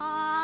Aww.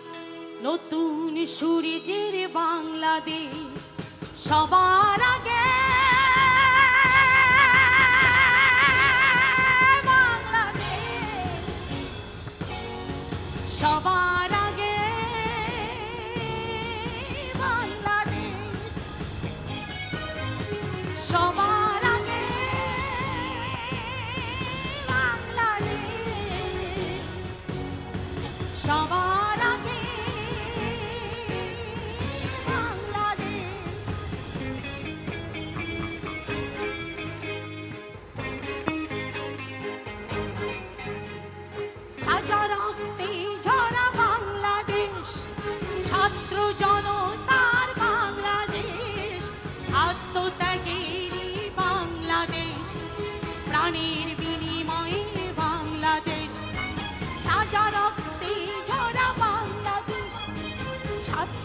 নতুন সূর্যের বাংলাদেশ সবার আগে বাংলাদেশ। সবার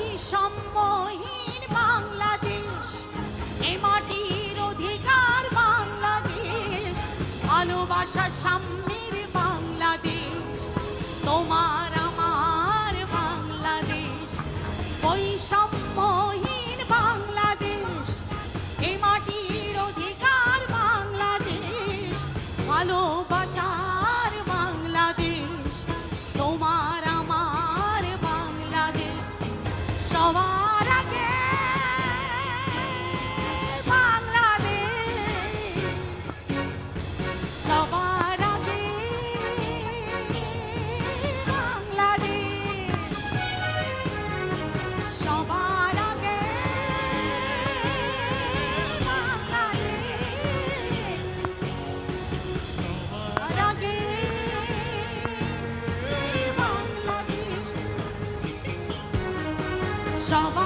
বৈষম্যহীন বাংলাদেশ এ মাটির অধিকার বাংলাদেশ। ভালোবাসা সাম্যে 双方